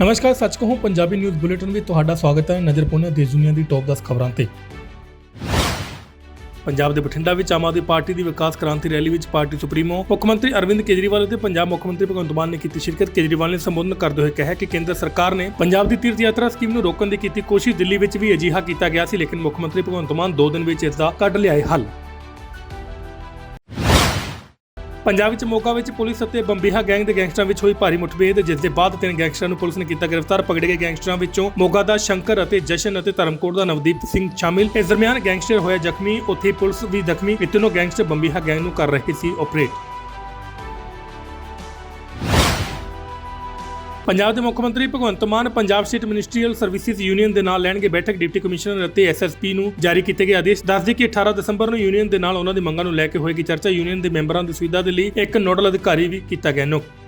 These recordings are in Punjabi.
ਨਮਸਕਾਰ, ਸੱਚ ਕਹੂੰ, ਪੰਜਾਬੀ ਨਿਊਜ਼ ਬੁਲੇਟਿਨ ਵਿੱਚ ਤੁਹਾਡਾ ਸਵਾਗਤ ਹੈ ਨਜ਼ਰ ਪਾਉਂਦੇ ਦੇਸ਼ ਦੁਨੀਆ ਦੀ ਟੌਪ 10 ਖਬਰਾਂ ਤੇ। ਪੰਜਾਬ ਦੇ ਬਠਿੰਡਾ ਵਿੱਚ ਆਮ ਆਦਮੀ ਪਾਰਟੀ ਦੀ ਵਿਕਾਸ ਕ੍ਰਾਂਤੀ ਰੈਲੀ ਵਿੱਚ ਪਾਰਟੀ ਸੁਪਰੀਮੋ, ਮੁੱਖ ਮੰਤਰੀ ਅਰਵਿੰਦ ਕੇਜਰੀਵਾਲ ਅਤੇ ਪੰਜਾਬ ਮੁੱਖ ਮੰਤਰੀ ਭਗਵੰਤ ਮਾਨ ਨੇ ਕੀਤੀ ਸ਼ਿਰਕਤ। ਕੇਜਰੀਵਾਲ ਨੇ ਸੰਬੋਧਨ ਕਰਦੇ ਹੋਏ ਕਿਹਾ ਕਿ ਕੇਂਦਰ ਸਰਕਾਰ ਨੇ ਪੰਜਾਬ ਦੀ ਤੀਰਥ ਯਾਤਰਾ ਸਕੀਮ ਨੂੰ ਰੋਕਣ ਦੀ ਕੀਤੀ ਕੋਸ਼ਿਸ਼, ਦਿੱਲੀ ਵਿੱਚ ਵੀ ਅਜਿਹਾ ਕੀਤਾ ਗਿਆ ਸੀ, ਲੇਕਿਨ ਮੁੱਖ ਮੰਤਰੀ ਭਗਵੰਤ ਮਾਨ 2 ਦਿਨ ਵਿੱਚ ਇਸ ਦਾ ਕੱਢ ਲਿਆਏ ਹੱਲ। ਪੰਜਾਬ ਵਿੱਚ ਮੋਗਾ ਵਿੱਚ ਪੁਲਿਸ ਅਤੇ ਬੰਬੀਹਾ ਗੈਂਗ ਦੇ ਗੈਂਗਸਟਰਾਂ ਵਿੱਚ ਹੋਈ ਭਾਰੀ ਮੁੱਠਭੇੜ, ਜਿਸ ਦੇ ਬਾਅਦ ਤਿੰਨ ਗੈਂਗਸਟਰਾਂ ਨੂੰ ਪੁਲਿਸ ਨੇ ਕੀਤਾ ਗ੍ਰਿਫਤਾਰ। ਪਕੜੇ ਗਏ ਗੈਂਗਸਟਰਾਂ ਵਿੱਚੋਂ ਮੋਗਾ ਦਾ ਸ਼ੰਕਰ ਅਤੇ ਜਸ਼ਨ ਅਤੇ ਧਰਮਕੋਟ ਦਾ ਨਵਦੀਪ ਸਿੰਘ ਸ਼ਾਮਿਲ। ਇਸ ਦਰਮਿਆਨ ਗੈਂਗਸਟਰ ਹੋਇਆ ਜ਼ਖਮੀ। ਉੱਥੇ ਪੁਲਿਸ ਵੀ ਜ਼ਖਮੀ। ਇਹ ਤਿੰਨੋਂ ਗੈਂਗਸਟਰ ਬੰਬੀਹਾ ਗੈਂਗ ਨੂੰ ਕਰ ਰਹੇ ਸੀ ਆਪਰੇਟ ਪੰਜਾਬ ਦੇ ਮੁੱਖ ਮੰਤਰੀ Bhagwant Mann Punjab state ministerial services union ਦੇ ਨਾਲ ਲੈਣਗੇ ਬੈਠਕ, ਡਿਪਟੀ ਕਮਿਸ਼ਨਰ ਅਤੇ ਐਸਐਸਪੀ ਨੂੰ ਜਾਰੀ ਕੀਤੇ ਗਏ ਆਦੇਸ਼। ਦੱਸਦੇ ਕਿ 18 ਦਸੰਬਰ ਨੂੰ ਯੂਨੀਅਨ ਦੇ ਨਾਲ ਉਹਨਾਂ ਦੀ ਮੰਗਾਂ ਨੂੰ ਲੈ ਕੇ ਹੋਏਗੀ ਚਰਚਾ। ਯੂਨੀਅਨ ਦੇ ਮੈਂਬਰਾਂ ਦੀ ਸੁਵਿਧਾ ਦੇ ਲਈ ਇੱਕ ਨੋਡਲ ਅਧਿਕਾਰੀ ਵੀ ਕੀਤਾ ਗਿਆ ਨਿਯੁਕਤ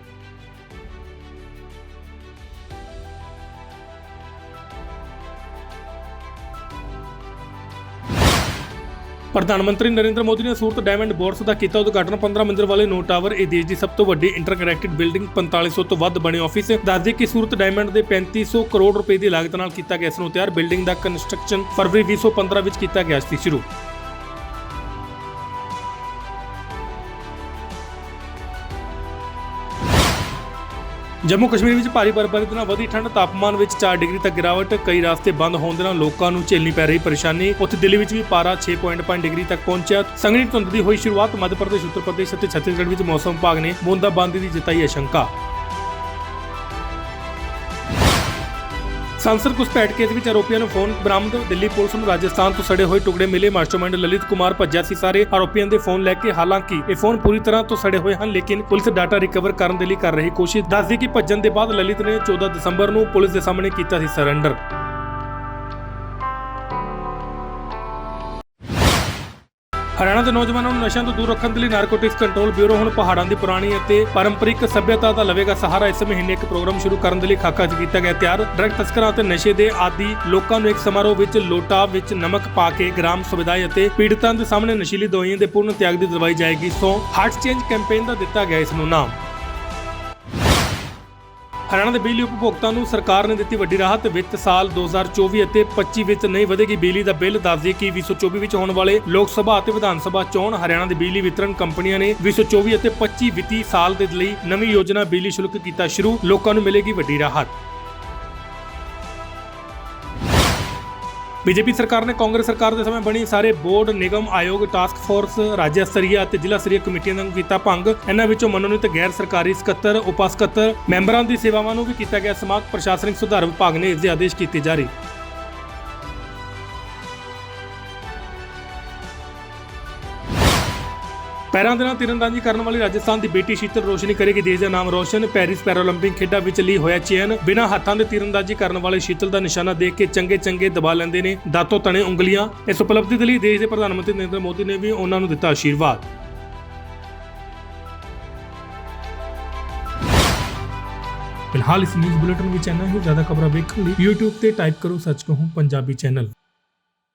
ਪ੍ਰਧਾਨ ਮੰਤਰੀ ਨਰਿੰਦਰ ਮੋਦੀ ਨੇ ਸੂਰਤ ਡਾਇਮੰਡ ਬੋਰਸ ਦਾ ਕੀਤਾ ਉਦਘਾਟਨ। 15 ਮੰਜ਼ਿਲ ਵਾਲੇ ਨੋ ਟਾਵਰ, ਇਹ ਦੇਸ਼ ਦੀ ਸਭ ਤੋਂ ਵੱਡੀ ਇੰਟਰਕਨੈਕਟਡ ਬਿਲਡਿੰਗ 4500 ਤੋਂ ਵੱਧ ਬਣੇ ਆਫਿਸ ਦੱਸਦੇ ਕਿ ਸੂਰਤ ਡਾਇਮੰਡ ਦੇ 3500 ਕਰੋੜ ਰੁਪਏ ਦੀ ਲਾਗਤ ਨਾਲ ਕੀਤਾ ਗਿਆ ਇਸ ਨੂੰ ਤਿਆਰ। ਬਿਲਡਿੰਗ ਦਾ ਕੰਸਟਰਕਸ਼ਨ ਫਰਵਰੀ 2015 ਵਿੱਚ ਕੀਤਾ ਗਿਆ ਸੀ ਸ਼ੁਰੂ। ਜੰਮੂ ਕਸ਼ਮੀਰ ਵਿੱਚ ਭਾਰੀ ਬਰਫ਼ਬਾਰੀ ਦੇ ਨਾਲ ਵਧੀ ਠੰਡ, ਤਾਪਮਾਨ ਵਿੱਚ 4 ਡਿਗਰੀ ਤੱਕ ਗਿਰਾਵਟ, ਕਈ ਰਸਤੇ ਬੰਦ ਹੋਣ ਦੇ ਨਾਲ ਲੋਕਾਂ ਨੂੰ ਝੇਲਣੀ ਪੈ ਰਹੀ ਪਰੇਸ਼ਾਨੀ। ਉੱਥੇ ਦਿੱਲੀ ਵਿੱਚ ਵੀ ਪਾਰਾ 6.5 ਡਿਗਰੀ ਤੱਕ ਪਹੁੰਚਿਆ। ਸੰਘਣੀ ਧੁੰਦ ਦੀ ਹੋਈ ਸ਼ੁਰੂਆਤ ਮੱਧ ਪ੍ਰਦੇਸ਼, ਉੱਤਰ ਪ੍ਰਦੇਸ਼ ਅਤੇ ਛੱਤੀਸਗੜ੍ਹ ਵਿੱਚ ਮੌਸਮ ਵਿਭਾਗ ਨੇ ਬੂੰਦਾਬਾਂਦੀ ਦੀ ਜਤਾਈ ਆਸ਼ੰਕਾ। ਸੰਸਦ ਘੁਸਪੈਠ ਕੇਸ ਵਿੱਚ ਆਰੋਪੀਆਂ ਨੂੰ ਫੋਨ ਬਰਾਮਦ ਦਿੱਲੀ ਪੁਲਿਸ ਨੂੰ ਰਾਜਸਥਾਨ ਤੋਂ ਸੜੇ ਹੋਏ ਟੁਕੜੇ ਮਿਲੇ ਮਾਸਟਰਮਾਈਂਡ ਲਲਿਤ ਕੁਮਾਰ ਭੱਜਿਆ ਸੀ ਸਾਰੇ ਆਰੋਪੀਆਂ ਦੇ ਫੋਨ ਲੈ ਕੇ ਹਾਲਾਂਕਿ ਇਹ ਫੋਨ ਪੂਰੀ ਤਰ੍ਹਾਂ ਤੋਂ ਸੜੇ ਹੋਏ ਹਨ ਲੇਕਿਨ ਪੁਲਿਸ ਡਾਟਾ ਰਿਕਵਰ ਕਰਨ ਦੇ ਲਈ ਕਰ ਰਹੀ ਕੋਸ਼ਿਸ਼ ਦੱਸਦੀ ਕਿ ਭੱਜਣ ਦੇ ਬਾਅਦ ਲਲਿਤ ਨੇ 14 ਦਸੰਬਰ ਨੂੰ ਪੁਲਿਸ ਦੇ ਸਾਹਮਣੇ ਕੀਤਾ ਸੀ ਸਰੈਂਡਰ ਹਰਿਆਣਾ ਦੇ ਨੌਜਵਾਨਾਂ ਨੂੰ ਨਸ਼ਿਆਂ ਤੋਂ ਦੂਰ ਰੱਖਣ ਦੇ ਲਈ ਨਾਰਕੋਟਿਕਸ ਕੰਟਰੋਲ ਬਿਊਰੋ ਹੁਣ ਪਹਾੜਾਂ ਦੀ ਪੁਰਾਣੀ ਅਤੇ ਪਾਰੰਪਰਿਕ ਸੱਭਿਅਤਾ ਦਾ ਲਵੇਗਾ ਸਹਾਰਾ। ਇਸ ਮਹੀਨੇ ਇੱਕ ਪ੍ਰੋਗਰਾਮ ਸ਼ੁਰੂ ਕਰਨ ਦੇ ਲਈ ਖਾਕਾ 'ਚ ਕੀਤਾ ਗਿਆ ਤਿਆਰ। ਡਰੱਗ ਤਸਕਰਾਂ ਅਤੇ ਨਸ਼ੇ ਦੇ ਆਦੀ ਲੋਕਾਂ ਨੂੰ ਇੱਕ ਸਮਾਰੋਹ ਵਿੱਚ ਲੋਟਾ ਵਿੱਚ ਨਮਕ ਪਾ ਕੇ ਗ੍ਰਾਮ ਸੁਵਿਧਾਈ ਅਤੇ ਪੀੜਤਾਂ ਦੇ ਸਾਹਮਣੇ ਨਸ਼ੀਲੀ ਦਵਾਈਆਂ ਦੇ ਪੂਰਨ ਤਿਆਗ ਦੀ ਦਵਾਈ ਜਾਏਗੀ। ਸੋ ਹਾਰਟ ਚੇਂਜ ਕੈਂਪੇਨ ਦਾ ਦਿੱਤਾ ਗਿਆ ਇਸ ਨੂੰ ਨਾਮ। ਹਰਿਆਣਾ ਦੇ ਬਿਜਲੀ ਉਪਭੋਗਤਾ ਨੂੰ ਸਰਕਾਰ ਨੇ ਦਿੱਤੀ ਵੱਡੀ ਰਾਹਤ, ਵਿੱਤ ਸਾਲ 2024 ਅਤੇ 25 ਵਿੱਚ ਨਹੀਂ ਵਧੇਗੀ ਬਿਜਲੀ ਦਾ ਬਿੱਲ ਦੱਸਦੇ ਕਿ 2024 ਵਿੱਚ ਹੋਣ ਵਾਲੇ ਲੋਕ ਸਭਾ ਅਤੇ ਵਿਧਾਨ ਸਭਾ ਚੋਣ ਹਰਿਆਣਾ ਦੇ ਬਿਜਲੀ ਵਿਤਰਨ ਕੰਪਨੀਆਂ ਨੇ 2024 ਅਤੇ 25 ਵਿੱਤੀ ਸਾਲ ਦੇ ਲਈ ਨਵੀਂ ਯੋਜਨਾ ਬਿਜਲੀ ਸ਼ੁਲਕ ਕੀਤਾ ਸ਼ੁਰੂ, ਲੋਕਾਂ ਨੂੰ ਮਿਲੇਗੀ ਵੱਡੀ ਰਾਹਤ। ਬੀਜੇਪੀ ਸਰਕਾਰ ਨੇ ਕਾਂਗਰਸ ਸਰਕਾਰ ਦੇ ਸਮੇਂ ਬਣੀ ਸਾਰੇ ਬੋਰਡ, ਨਿਗਮ, ਆਯੋਗ ਟਾਸਕ ਫੋਰਸ ਰਾਜ ਸਤਰੀਆ ਅਤੇ ਜ਼ਿਲ੍ਹਾ ਸਤਰੀਆ ਕਮੇਟੀਆਂ ਦਾ ਕੀਤਾ ਭੰਗ। ਇਹਨਾਂ ਵਿੱਚੋਂ ਮਨੋਨੀਤ ਗੈਰ ਸਰਕਾਰੀ ਸਕੱਤਰ, ਉਪ ਸਕੱਤਰ, ਮੈਂਬਰਾਂ ਦੀ ਸੇਵਾਵਾਂ ਨੂੰ ਵੀ ਕੀਤਾ ਗਿਆ ਸਮਾਗ। ਪ੍ਰਸ਼ਾਸਨਿਕ ਸੁਧਾਰ ਵਿਭਾਗ ਨੇ ਇਸ ਦੇ ਆਦੇਸ਼ ਕੀਤੇ ਜਾਰੀ। ਪੈਰਾਂ ਦੇ ਨਾਲ ਤੀਰੰਦਾਜ਼ੀ ਕਰਨ ਵਾਲੀ ਰਾਜਸਥਾਨ ਦੀ ਬੇਟੀ ਸ਼ੀਤਲ ਰੋਸ਼ਨੀ ਕਰੇਗੀ ਦੇਸ਼ ਦਾ ਨਾਮ ਰੋਸ਼ਨ। ਪੈਰਿਸ ਪੈਰਾਲੰਪਿਕ ਖੇਡਾਂ ਵਿੱਚ ਲਈ ਹੋਇਆ ਚੇਨ। ਬਿਨਾਂ ਹੱਥਾਂ ਦੇ ਤੀਰੰਦਾਜ਼ੀ ਕਰਨ ਵਾਲੇ ਸ਼ੀਤਲ ਦਾ ਨਿਸ਼ਾਨਾ ਦੇਖ ਕੇ ਚੰਗੇ ਚੰਗੇ ਦਬਾ ਲੈਂਦੇ ਨੇ। ਦਾਤੋਂ ਤਣੇ ਉਂਗਲੀਆਂ। ਇਸ ਉਪਲਬਧੀ ਦੇ ਲਈ ਦੇਸ਼ ਦੇ ਪ੍ਰਧਾਨ ਮੰਤਰੀ ਨਰਿੰਦਰ ਮੋਦੀ ਨੇ ਵੀ ਉਹਨਾਂ ਨੂੰ ਦਿੱਤਾ ਆਸ਼ੀਰਵਾਦ ਫਿਲਹਾਲ ਇਸ ਨਿਊਜ਼ ਬੁਲੇਟਿਨ ਵਿੱਚ ਇੰਨਾ ਹੀ। ਜ਼ਿਆਦਾ ਖਬਰਾਂ ਵੇਖਣ ਲਈ YouTube ਤੇ ਟਾਈਪ ਕਰੋ ਸਰਚ ਕਹੂੰ ਪੰਜਾਬੀ ਚੈਨਲ